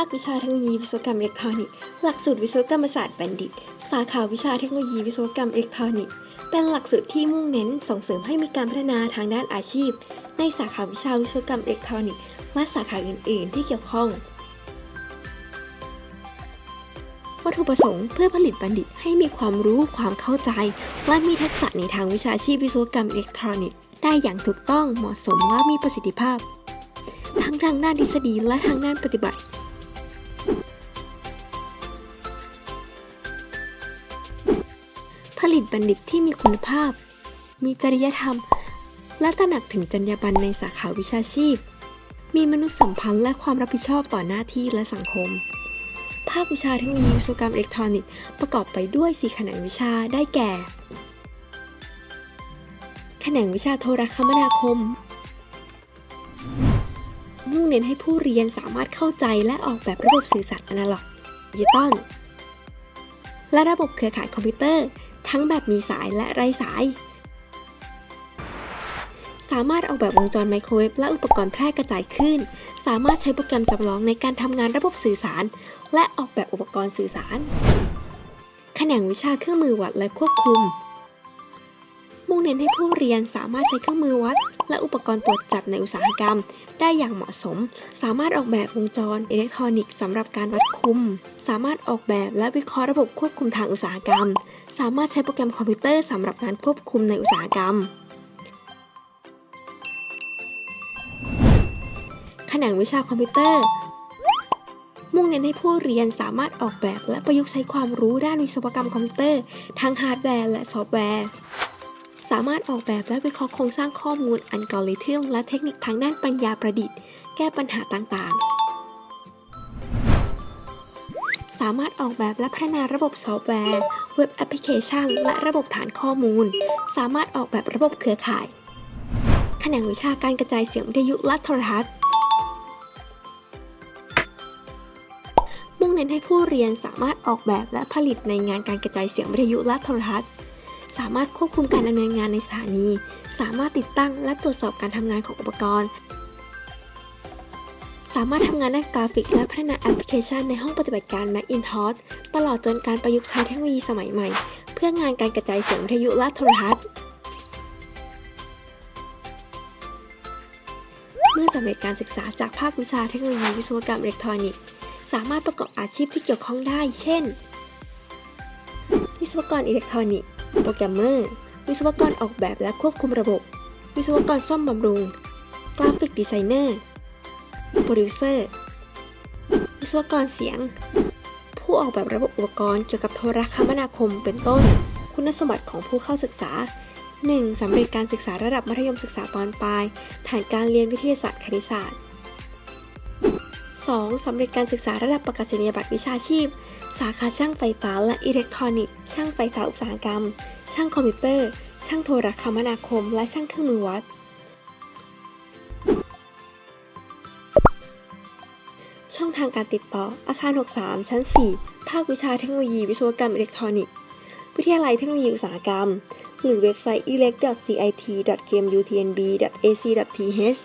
าควิชาเทคโนโลยีวิศวกรรมอิเล็กทรอนิกส์ หลักสูตรวิศวกรรมศาสตร์บัณฑิต สาขาวิชาเทคโนโลยีวิศวกรรมอิเล็กทรอนิกส์ เป็นหลักสูตรที่มุ่งเน้นส่งเสริมให้มีการพัฒนาทางด้านอาชีพ ในสาขาวิชาวิศวกรรมอิเล็กทรอนิกส์ และสาขาอื่น ๆ ที่เกี่ยวข้อง วัตถุประสงค์เพื่อผลิตบัณฑิตให้มีความรู้ ความเข้าใจ และมีทักษะในทางวิชาชีพวิศวกรรมอิเล็กทรอนิกส์ ได้อย่างถูกต้อง เหมาะสม และมีประสิทธิภาพ ทั้งทางด้านทฤษฎีและทางด้านปฏิบัติ ลิตบัณฑิตที่มีคุณภาพ มีจริยธรรม และตระหนักถึงจรรยาบรรณในสาขาวิชาชีพ มีมนุษยสัมพันธ์และความรับผิดชอบต่อหน้าที่และสังคม ภาควิชาเทคโนโลยีวิศวกรรมอิเล็กทรอนิกส์ประกอบไปด้วย 4 แขนงวิชาได้แก่ แขนงวิชาโทรคมนาคม มุ่งเน้นให้ผู้เรียนสามารถเข้าใจและออกแบบระบบสื่อสารอนาล็อกดิจิตอลและระบบเครือข่ายคอมพิวเตอร์ ทั้งแบบมีสายและไร้สาย สามารถออกแบบวงจรไมโครเวฟและอุปกรณ์แพร่กระจายขึ้น สามารถใช้โปรแกรมจำลองในการทำงานระบบสื่อสาร และออกแบบอุปกรณ์สื่อสาร แขนงวิชาเครื่องมือวัดและควบคุม มุ่งเน้นให้ผู้เรียนสามารถใช้เครื่องมือวัด และอุปกรณ์ตรวจจับในอุตสาหกรรม ได้อย่างเหมาะสม สามารถออกแบบวงจรอิเล็กทรอนิกส์สำหรับการวัดคุม สามารถออกแบบและวิเคราะห์ระบบควบคุมทางอุตสาหกรรม สามารถใช้โปรแกรมคอมพิวเตอร์สำหรับการควบคุมในอุตสาหกรรมแขนงวิชาคอมพิวเตอร์ มุ่งเน้นให้ผู้เรียนสามารถออกแบบและประยุกต์ใช้ความรู้ด้านวิศวกรรมคอมพิวเตอร์ ทั้งฮาร์ดแวร์และซอฟต์แวร์ามารถออกแบบและวิเคราะห์โครงสร้างข้อมูลอัลกอริทึมและเทคนิคทางด้านปัญญาประดิษฐ์ แก้ปัญหาต่างๆ สามารถออกแบบและพัฒนาระบบซอฟต์แวร์ เว็บแอปพลิเคชัน และระบบฐานข้อมูล สามารถออกแบบระบบเครือข่าย แขนงวิชาการกระจายเสียงวิทยุและโทรทัศน์มุ่งเน้นให้ผู้เรียนสามารถออกแบบและผลิตในงานการกระจายเสียงวิทยุและโทรทัศน์ สามารถควบคุมการดำเนินงานในสถานี สามารถติดตั้งและตรวจสอบการทำงานของอุปกรณ์ สามารถทำงานด้านกราฟิก และพัฒนาแอปพลิเคชันในห้องปฏิบัติการ Macintosh ตลอดจนการประยุกต์ใช้เทคโนโลยีสมัยใหม่ เพื่องานการกระจายเสียงวิทยุและโทรทัศน์ เมื่อสำเร็จการศึกษาจากภาควิชาเทคโนโลยีวิศวกรรมอิเล็กทรอนิกส์ สามารถประกอบอาชีพที่เกี่ยวข้องได้ เช่นวิศวกรอิเล็กทรอนิกส์ โปรแกรมเมอร์ วิศวกรออกแบบและควบคุมระบบ วิศวกรซ่อมบำรุง กราฟิกดีไซเนอร์ โปรดิวเซอร์ วิศวกรเสียง ผู้ออกแบบระบบอุปกรณ์เกี่ยวกับโทรคมนาคมเป็นต้น คุณสมบัติของผู้เข้าศึกษา 1. สำเร็จการศึกษาระดับมัธยมศึกษาตอนปลาย ผ่านการเรียนวิทยาศาสตร์คณิตศาสตร์ 2. สำเร็จการศึกษาระดับประกาศนียบัตรวิชาชีพ สาขาช่างไฟฟ้าและอิเล็กทรอนิกส์ ช่างไฟฟ้าอุตสาหกรรม ช่างคอมพิวเตอร์ ช่างโทรคมนาคม และช่างเครื่องมือวัด ช่องทางการติดต่อ อาคาร 63 ชั้น 4 ภาควิชาเทคโนโลยีวิศวกรรมอิเล็กทรอนิกส์ วิทยาลัยเทคโนโลยีอุตสาหกรรม หรือเว็บไซต์ elect.cit.kmutnb.ac.th